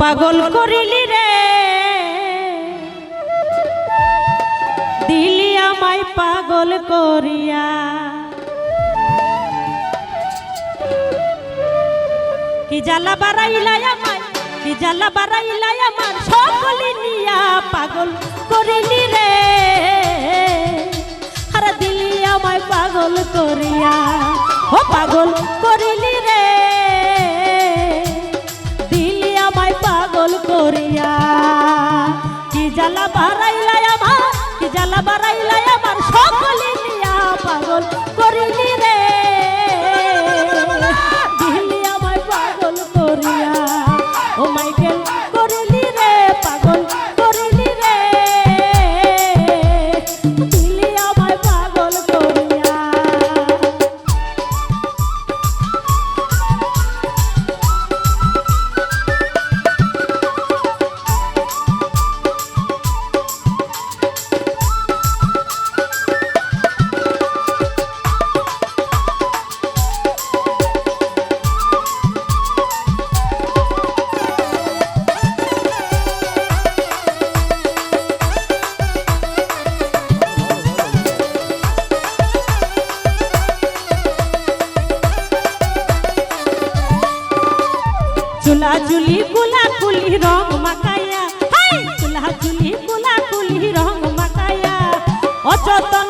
পাগল করিলি রে। দিলি আমায় পাগল করিয়া। কি জ্বালা বাড়াইলাই আমায়, কি জ্বালা বাড়াইলাই আমার সকলি নিয়া পাগল করিলি রে। আর দিলি আমায় পাগল করিয়া। ও পাগল করিলি জ্বালা বাড়াইলাই আমার কি জ্বালা বাড়াইলাই আমার? সকলে নিয়া পাগল। চুলা চুলি কুলা কুলি রং মাকায়া চুলা চুলি কুলা কুলি রং মাকায়া অচতন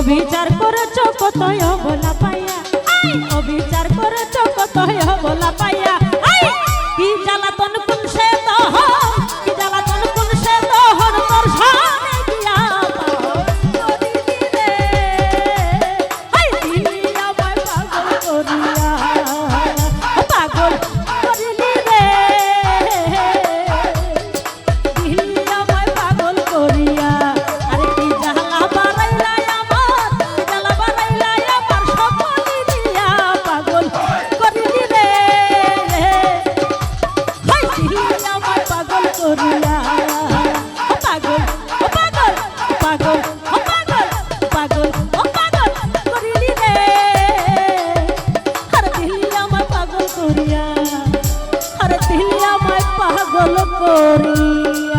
অবিচার করেছ কত বলা পাইয়া। অবিচার করেছ কত বলা পাইয়া। দিয়া। আর দিলি আমায় পাগল করি।